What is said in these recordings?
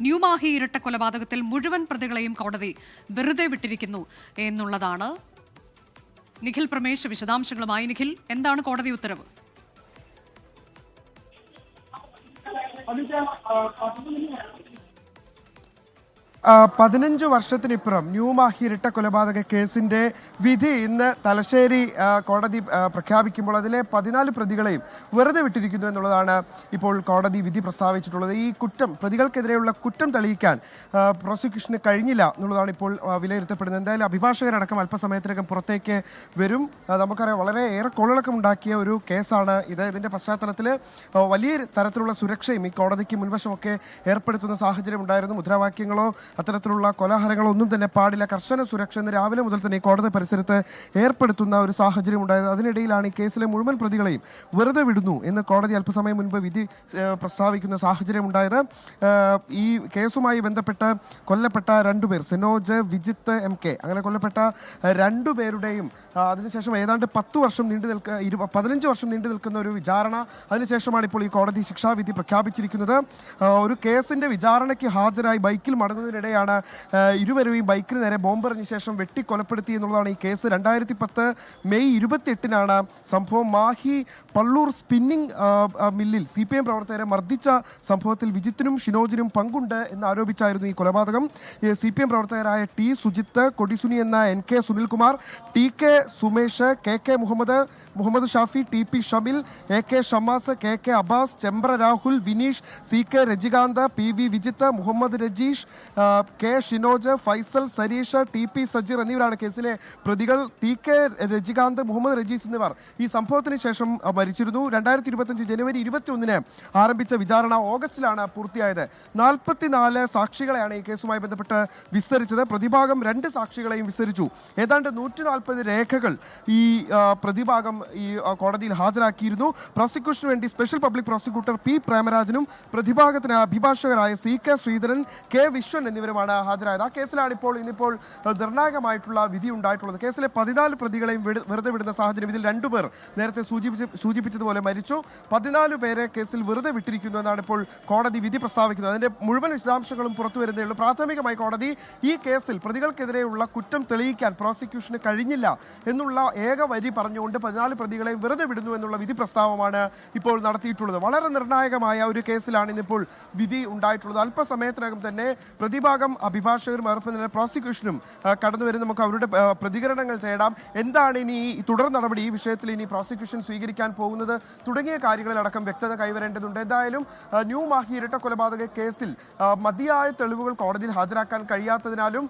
ന്യൂമാഹി ഇരട്ട കൊലപാതകത്തിൽ മുഴുവൻ പ്രതികളെയും കോടതി വെറുതെ വിട്ടിരിക്കുന്നു എന്നുള്ളതാണ് നിഖിൽ പ്രമേഷ് വിശദാംശങ്ങളുമായി. നിഖിൽ എന്താണ് കോടതി ഉത്തരവ്? ആ, പതിനഞ്ച് വർഷത്തിനിപ്പുറം ന്യൂമാഹി ഇരട്ട കൊലപാതക കേസിന്റെ വിധി ഇന്ന് തലശ്ശേരി കോടതി പ്രഖ്യാപിക്കുമ്പോൾ അതിലെ പതിനാല് പ്രതികളെയും വെറുതെ വിട്ടിരിക്കുന്നു എന്നുള്ളതാണ് ഇപ്പോൾ കോടതി വിധി പ്രസ്താവിച്ചിട്ടുള്ളത്. ഈ കുറ്റം പ്രതികൾക്കെതിരെയുള്ള കുറ്റം തെളിയിക്കാൻ പ്രോസിക്യൂഷന് കഴിഞ്ഞില്ല എന്നുള്ളതാണ് ഇപ്പോൾ വിലയിരുത്തപ്പെടുന്നത്. എന്തായാലും അഭിഭാഷകരടക്കം അല്പസമയത്തിനകം പുറത്തേക്ക് വരും. നമുക്കറിയാം വളരെ ഏറെ കൊള്ളടക്കം ഉണ്ടാക്കിയ ഒരു കേസാണ് ഇത്. ഇതിന്റെ പശ്ചാത്തലത്തിൽ വലിയ തരത്തിലുള്ള സുരക്ഷയും ഈ കോടതിക്ക് മുൻവശമൊക്കെ ഏർപ്പെടുത്തുന്ന സാഹചര്യം ഉണ്ടായിരുന്നു മുദ്രാവാക്യങ്ങളോ അത്തരത്തിലുള്ള കൊലാഹലങ്ങളോ ഒന്നും തന്നെ പാടില്ല. കർശന സുരക്ഷ ഇന്ന് രാവിലെ മുതൽ തന്നെ കോടതി പരിസരത്ത് ഏർപ്പെടുത്തുന്ന ഒരു സാഹചര്യം ഉണ്ടായത്. അതിനിടയിലാണ് ഈ കേസിലെ മുഴുവൻ പ്രതികളെയും വെറുതെ വിടുന്നു എന്ന് കോടതി അല്പസമയം മുൻപ് വിധി പ്രസ്താവിക്കുന്ന സാഹചര്യം ഉണ്ടായത്. ഈ കേസുമായി ബന്ധപ്പെട്ട് കൊല്ലപ്പെട്ട രണ്ടുപേർ സിനോജ് വിജിത്ത് എം കെ അങ്ങനെ കൊല്ലപ്പെട്ട രണ്ടുപേരുടെയും അതിനുശേഷം ഏതാണ്ട് പത്ത് വർഷം നീണ്ടു നിൽക്ക ഇരു പതിനഞ്ച് വർഷം നീണ്ടു നിൽക്കുന്ന ഒരു വിചാരണ അതിനുശേഷമാണ് ഇപ്പോൾ ഈ കോടതി ശിക്ഷാവിധി പ്രഖ്യാപിച്ചിരിക്കുന്നത്. ഒരു കേസിന്റെ വിചാരണയ്ക്ക് ഹാജരായി ബൈക്കിൽ മടങ്ങുന്നതിനിടെയാണ് ഇരുവരും ഇരുവരെയും ബൈക്കിന് നേരെ ബോംബെറിഞ്ഞ ശേഷം വെട്ടിക്കൊലപ്പെടുത്തി എന്നുള്ളതാണ് ഈ കേസ്. രണ്ടായിരത്തി പത്ത് മെയ് ഇരുപത്തിയെട്ടിനാണ് സംഭവം. മാഹി പള്ളൂർ സ്പിന്നിംഗ് മില്ലിൽ സി പി എം പ്രവർത്തകരെ മർദ്ദിച്ച സംഭവത്തിൽ വിജിത്തിനും ഷിനോജിനും പങ്കുണ്ട് എന്ന് ആരോപിച്ചായിരുന്നു ഈ കൊലപാതകം. സി പി എം പ്രവർത്തകരായ ടി സുജിത്ത് കൊടിസുനി എന്ന N K Sunilkumar T K Sumesh K K Muhammad Muhammad Shafi T P Shamil A K Shamas K K Abbas Chembra Rahul Vineesh C K Rajikanth P V Vijith Muhammad Rajeesh K Shinoj Faisal Sareesh T P Sajeer എന്നിവരാണ് കേസിലെ പ്രതികൾ. T K Rajikanth Muhammad Rajees എന്നിവർ ഈ സംഭവത്തിന് ശേഷം മരിച്ചിരുന്നു രണ്ടായിരത്തി ഇരുപത്തഞ്ച് ജനുവരി ഇരുപത്തി ഒന്നിന് ആരംഭിച്ച വിചാരണ ഓഗസ്റ്റിലാണ് പൂർത്തിയായത്. നാൽപ്പത്തിനാല് സാക്ഷികളെയാണ് ഈ കേസുമായി ബന്ധപ്പെട്ട് വിസ്തരിച്ചത്. പ്രതിഭാഗം രണ്ട് സാക്ഷികളെയും വിസ്തരിച്ചു. ഏതാണ്ട് നൂറ്റി നാൽപ്പത് രേഖകൾ ഈ പ്രതിഭാഗം ഈ കോടതിയിൽ ഹാജരാക്കിയിരുന്നു. പ്രോസിക്യൂഷന് വേണ്ടി സ്പെഷ്യൽ പബ്ലിക് പ്രോസിക്യൂട്ടർ പി പ്രേമരാജനും പ്രതിഭാഗത്തിന് അഭിഭാഷകരായ C K Sreedharan K Viswan എന്നിവരുമാണ് ഹാജരായത്. ആ കേസിലാണ് ഇപ്പോൾ ഇന്നിപ്പോൾ നിർണായകമായിട്ടുള്ള വിധി ഉണ്ടായിട്ടുള്ളത്. കേസിലെ പതിനാല് പ്രതികളെയും വെറുതെ വിടുന്ന സാഹചര്യം ഇതിൽ രണ്ടുപേർ നേരത്തെ സൂചിപ്പിച്ച് സൂചിപ്പിച്ചതുപോലെ മരിച്ചു. പതിനാല് പേരെ കേസിൽ വെറുതെ വിട്ടിരിക്കുന്നു എന്നാണ് ഇപ്പോൾ കോടതി വിധി പ്രസ്താവിക്കുന്നത്. അതിന്റെ മുഴുവൻ വിശദാംശങ്ങളും പുറത്തു വരുന്നേ ഉള്ളൂ. പ്രാഥമികമായി കോടതി ഈ കേസിൽ പ്രതികൾക്കെതിരെയുള്ള കുറ്റം തെളിയിക്കാൻ പ്രോസിക്യൂഷന് കഴിഞ്ഞില്ല എന്നുള്ള ഏക വരി പറഞ്ഞുകൊണ്ട് പതിനാല് പ്രതികളെയും വെറുതെ വിടുന്നു എന്നുള്ള വിധി പ്രസ്താവമാണ് ഇപ്പോൾ നടത്തിയിട്ടുള്ളത്. വളരെ നിർണായകമായ ഒരു കേസിലാണ് ഇന്നിപ്പോൾ വിധി ഉണ്ടായിട്ടുള്ളത്. അല്പസമയത്തിനകം തന്നെ പ്രതിഭാഗം അഭിഭാഷകരും അതോടൊപ്പം തന്നെ പ്രോസിക്യൂഷനും കടന്നു വരും നമുക്ക് അവരുടെ പ്രതികരണങ്ങൾ തേടാം. എന്താണ് ഇനി ഈ തുടർ നടപടി? ഈ വിഷയത്തിൽ ഇനി പ്രോസിക്യൂഷൻ സ്വീകരിക്കാൻ പോകുന്നത്? തുടങ്ങിയ കാര്യങ്ങളിലടക്കം വ്യക്തത കൈവരേണ്ടതുണ്ട്. എന്തായാലും ന്യൂ മാഹി ഇരട്ട കൊലപാതക കേസിൽ മതിയായ തെളിവുകൾ കോടതിയിൽ ഹാജരാക്കാൻ കഴിയാത്തതിനാലും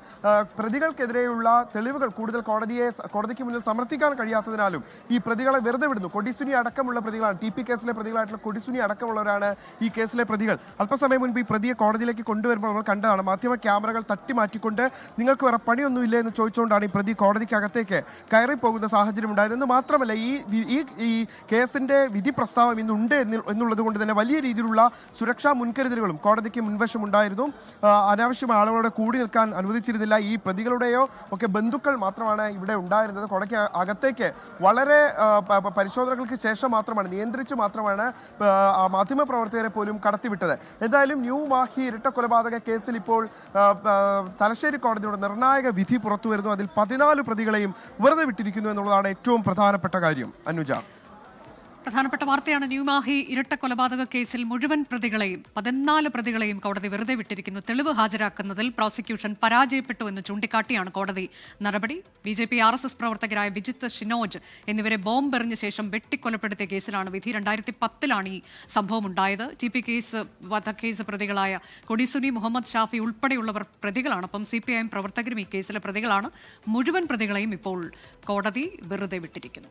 പ്രതികൾക്കെതിരെയുള്ള തെളിവുകൾ കൂടുതൽ കോടതിയെ കോടതിക്ക് മുന്നിൽ സമർത്ഥിക്കാൻ കഴിയാത്തതിനാലും ഈ പ്രതികളെ വെറുതെ വിടുന്നു. കൊടിസുനി അടക്കമുള്ള പ്രതികളാണ്. ടി പി കേസിലെ പ്രതികളായിട്ടുള്ള കൊടിസുനി അടക്കമുള്ളവരാണ് ഈ കേസിലെ പ്രതികൾ. അല്പസമയം മുൻപ് ഈ പ്രതിയെ കോടതിയിലേക്ക് കൊണ്ടുവരുമ്പോൾ നമ്മൾ കണ്ടതാണ്. മാധ്യമ ക്യാമറകൾ തട്ടി മാറ്റിക്കൊണ്ട് നിങ്ങൾക്ക് വേറെ പണിയൊന്നുമില്ല എന്ന് ചോദിച്ചുകൊണ്ടാണ് ഈ പ്രതി കോടതിക്കകത്തേക്ക് കയറി പോകുന്ന സാഹചര്യം ഉണ്ടായതെന്ന് മാത്രമല്ല ഈ ഈ കേസിന്റെ വിധി പ്രസ്താവം ഇന്നുണ്ട് എന്ന് എന്നുള്ളത് കൊണ്ട് തന്നെ വലിയ രീതിയിലുള്ള സുരക്ഷാ മുൻകരുതലുകളും കോടതിക്ക് മുൻവശം ഉണ്ടായിരുന്നു. അനാവശ്യമായ ആളുകളുടെ കൂടി നിൽക്കാൻ അനുവദിച്ചിരുന്നില്ല. ഈ പ്രതികളുടെയോ ഒക്കെ ബന്ധുക്കൾ മാത്രമാണ് ഇവിടെ ഉണ്ടായിരുന്നത്. കോടതിക്ക് അകത്തേക്ക് വളരെ പരിശോധനകൾക്ക് ശേഷം മാത്രമാണ് നിയന്ത്രിച്ച് മാത്രമാണ് മാധ്യമ പ്രവർത്തകരെ മാധ്യമപ്രവർത്തകരെ പോലും കടത്തിവിട്ടത്. എന്തായാലും ന്യൂ മാഹി ഇരട്ട കൊലപാതക കേസിൽ ഇപ്പോൾ തലശ്ശേരി കോടതിയുടെ നിർണായക വിധി പുറത്തു വരുന്നു അതിൽ പതിനാല് പ്രതികളെയും വെറുതെ വിട്ടിരിക്കുന്നു എന്നുള്ളതാണ് ഏറ്റവും പ്രധാനപ്പെട്ട കാര്യം. അനുജ. പ്രധാനപ്പെട്ട വാർത്തയാണ്. ന്യൂമാഹി ഇരട്ട കൊലപാതക കേസിൽ മുഴുവൻ പ്രതികളെയും പതിനാല് പ്രതികളെയും കോടതി വെറുതെ വിട്ടിരിക്കുന്നു. തെളിവ് ഹാജരാക്കുന്നതിൽ പ്രോസിക്യൂഷൻ പരാജയപ്പെട്ടു എന്ന് ചൂണ്ടിക്കാട്ടിയാണ് കോടതി. നടപടി B J P R S S പ്രവർത്തകരായ വിജിത്ത് ഷിനോജ് എന്നിവരെ ബോംബെറിഞ്ഞ ശേഷം വെട്ടിക്കൊലപ്പെടുത്തിയ കേസിലാണ്. വിധി രണ്ടായിരത്തി പത്തിലാണ് ഈ സംഭവം ഉണ്ടായത് ടി പി കേസ് വധക്കേസ് പ്രതികളായ കൊടിസുനി മുഹമ്മദ് ഷാഫി ഉൾപ്പെടെയുള്ളവർ പ്രതികളാണ്. അപ്പം സി പി ഐ എം പ്രവർത്തകരും ഈ കേസിലെ പ്രതികളാണ്. മുഴുവൻ പ്രതികളെയും ഇപ്പോൾ കോടതി വെറുതെ വിട്ടിരിക്കുന്നു.